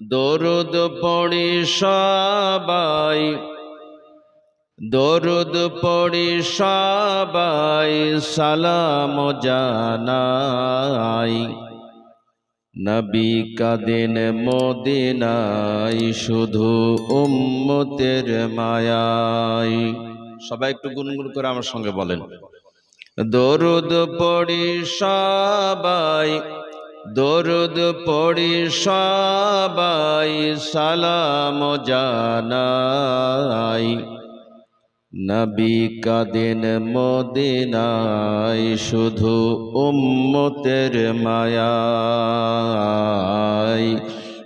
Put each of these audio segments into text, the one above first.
দরুদ পড়ি সবাই, দরুদ পড়ি সবাই সালাম জানাই। নবী কাদিন মদিনাই শুধু উম্মতের মায়াই। সবাই একটু গুনগুন করে আমার সঙ্গে বলেন। দরুদ পড়ি সবাই দরুদ পড়ি সবাই সালাম জানাই। নবী কাদিন মদিনাই শুধু উম্মতের মায়াই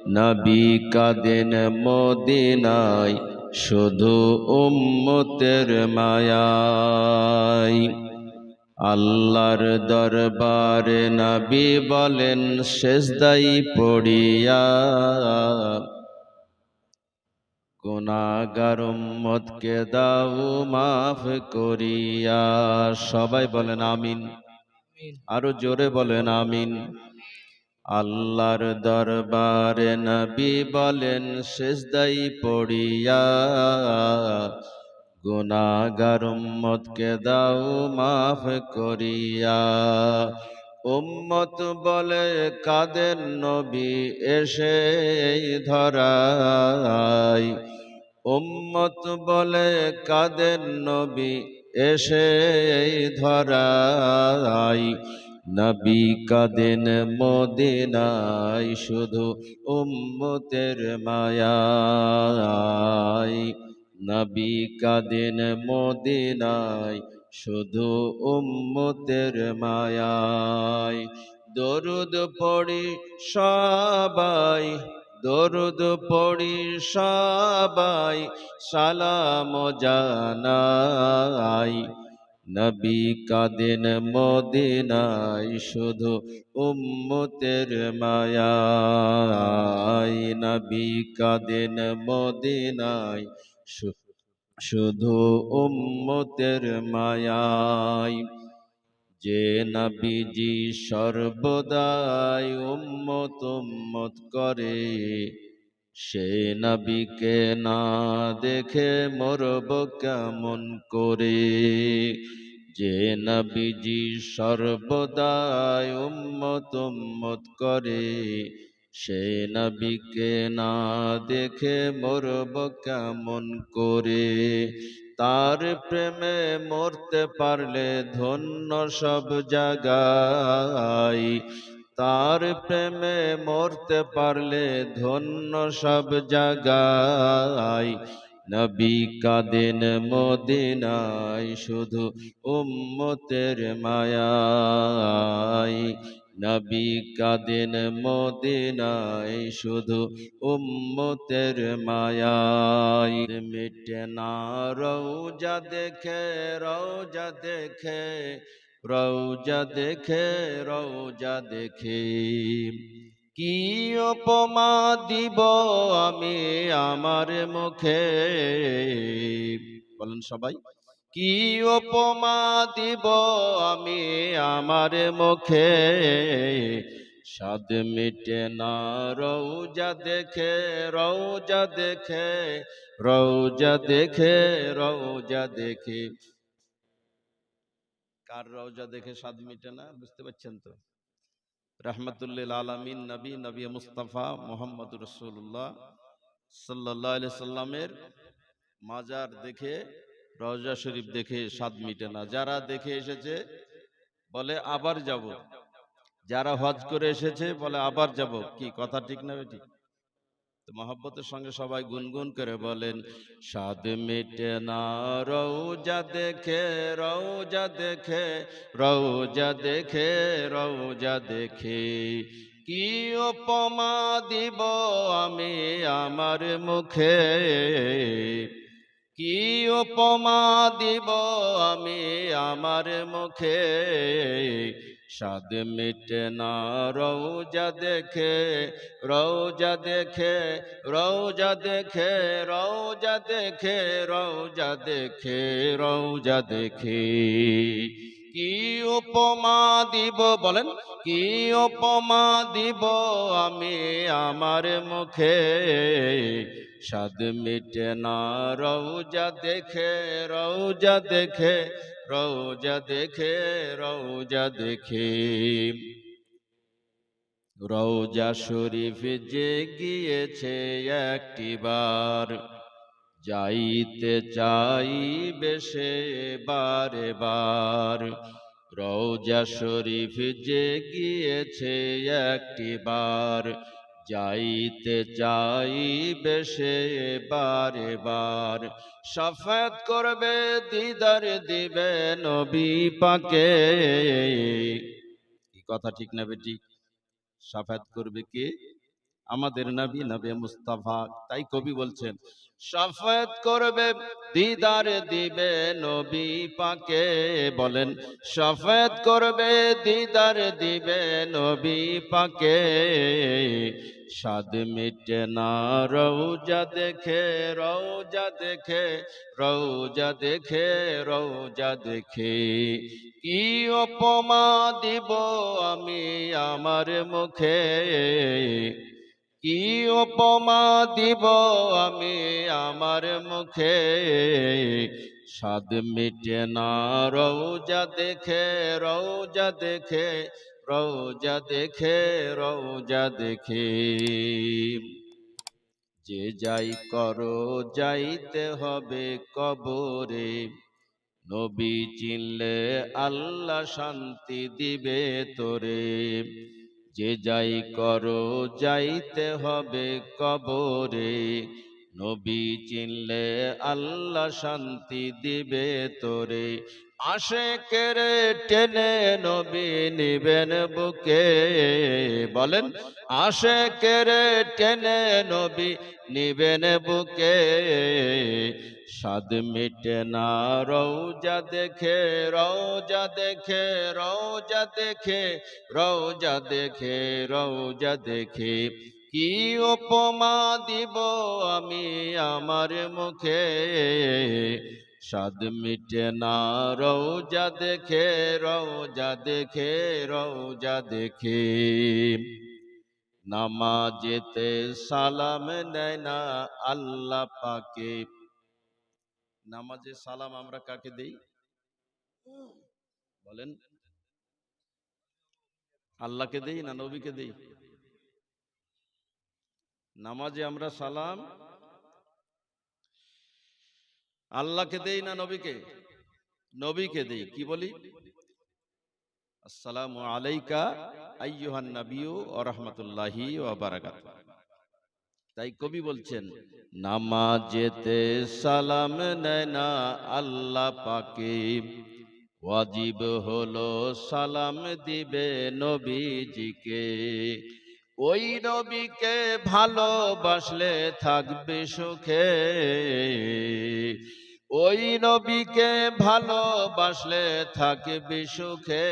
নবী কাদিন মদিনাই শুধু উম্মতের মায়াই আল্লাহর দরবারে নবী বলেন শেষদাই পড়িয়া গুনাগার উম্মতকে দাও মাফ করিয়া। সবাই বলেন আমিন। আরও জোরে বলেন আমিন। আল্লাহর দরবারে নবী বলেন শেষদাই পড়িয়া। গুনাগার উম্মতকে দাও মাফ করিয়া। উম্মত বলে, কাদের নবী এসে ধরাই। উম্মত বলে, কাদের নবী এসে ধরাই। নবী কাদিন মদিনাই শুধু উম্মতের মায়াই। নবী কাদিন মদিনাই শুধু উম্মতের মায়াই দরুদ পড়ি সবাই, দরুদ পড়ি সবাই, সালাম জানাই। নবী কাদিন মদিনাই শুধু উম্মতের মায়াই নবী কাদিন মদিনাই শু- শুধু উম্মতের মায়াই, যে নবীজি সর্বদাই উম্মত উম্মত করে, সে নবীকে না দেখে মরব কেমন করে? যে নবীজি সর্বদাই উম্মত উম্মত করে সে নবীকে না দেখে মরব কেমন করে? তার প্রেমে মরতে পারলে ধন্য সব জায়গায় তার প্রেমে মরতে পারলে ধন্য সব জায়গায় নবী কাদিন মদিনায় শুধু উম্মতের মায়াই। নবী কাদিন মদিনায় শুধু উম্মতের মায়াই মিটে না রৌজা দেখে রৌজা দেখে রৌজা দেখে রৌজা দেখে। কি উপমা দিব আমি আমার মুখে? বলেন সবাই। কি উপমা দিব আমি আমার মুখে? স্বাদ মিটে না রৌজা দেখে রৌজা দেখে রৌজা দেখে রৌজা দেখে। কার রৌজা দেখে স্বাদ মিটে না, বুঝতে পারছেন তো? রহমতুল্লিল আলমিন, নবী নবী মুস্তাফা মোহাম্মদ রসুল্লাহ সাল্লাহ সাল্লামের মাজার দেখে রওজা শরীফ দেখে স্বাদ মিটে না। যারা দেখে এসেছে, বলে, আবার যাব। যারা হজ করে এসেছে, বলে, আবার যাব। কি, কথা ঠিক না ঠিক মহব্বতের সঙ্গে সবাই গুনগুন করে বলেন, স্বাদ মিটে না রৌজা দেখে রৌজা দেখে রৌজা দেখে রৌজা দেখে। কি উপমা দিব আমি আমার মুখে? কি উপমা দিব আমি আমার মুখে? স্বাদ মিটে না রৌজা দেখে রৌজা দেখে রৌজা দেখে রৌজা দেখে রৌজা দেখে রৌজা দেখে। কি উপমা দিব বলেন? কি উপমা দিব আমি আমার মুখে? স্বাদ মিটে না রৌজা দেখে রৌজা দেখে রৌজা দেখে রৌজা দেখে। রৌজা শরীফ যে গিয়েছে একটিবার যাইতে চাই বেশে বারে বার। রৌজা শরীফ যে গিয়েছে একটিবার যাইতে চাই বেশে বারে বার। সফেদ করবে, দিদার দিবে নবী পাকে। কথা ঠিক না বেটি? সাফাত করবে কে? আমাদের নবী নবী মুস্তাফা, তাই কবি বলছেন সাফাত করবে, দিদার দিবে নবী পাকে। বলেন সাফাত করবে, দিদার দিবে নবী পাকে। স্বাদ মিটে না রৌজা দেখে রৌজা দেখে রৌজা দেখে রৌজা দেখে। কি অপমা দিব আমি আমার মুখে? কি উপমা দিব আমি আমার মুখে? স্বাদ মিটে না, রৌজা দেখে রৌজা দেখে রৌজা দেখে রৌজা দেখে। যে যাই করো, যাইতে হবে কবরে। নবী চিনলে আল্লাহ শান্তি দিবে তোরে। যে যাই করো, যাইতে হবে কবরে। নবী চিনলে আল্লাহ শান্তি দিবে তোরে। আশে কেড়ে টেনে নবী নিবেন বুকে। বলেন আশে কেড়ে টেনে নবী নিবেন বুকে। স্বাদ মিটে না রৌজা দেখে রৌজা দেখে রৌজা দেখে রৌজা দেখে রৌজা দেখে। কি উপমা দিব আমি আমার মুখে? স্বাদ মিটে না রৌজা দেখে রৌজা দেখে রৌজা দেখে। নামাজেতে সালাম নেয় না, আল্লাহ পাকে নামাজে সালাম আমরা কাকে দেই? বলেন। আল্লাহকে দেই না নবীকে দেই? নামাজে আমরা সালাম আল্লাহকে দেই না নবীকে? নবীকে দেই, কি বলি? আসসালামু আলাইকা আইয়ুহান নাবিয়্যু ওয়া রাহমাতুল্লাহি ওয়া বারাকাতুহু। তাই কবি বলছেন নামাজেতে সালাম নেয় না আল্লাহ পাকে। ওয়াজিব হলো সালাম দিবে নবীজিকে। ওই নবীকে ভালোবাসলে থাকবে সুখে। ওই নবীকে ভালোবাসলে থাকবে সুখে।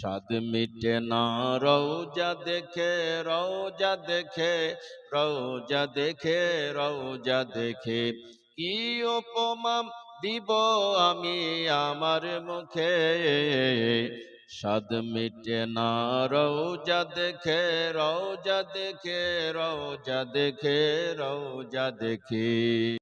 স্বাদ মিটে না রৌজা দেখে রৌজা দেখে রৌজা দেখে রৌজা দেখে। কি উপমা দিব আমি আমার মুখে? স্বাদ মিটে না রৌজা দেখে রৌজা দেখে রৌজা দেখে রৌজা দেখে।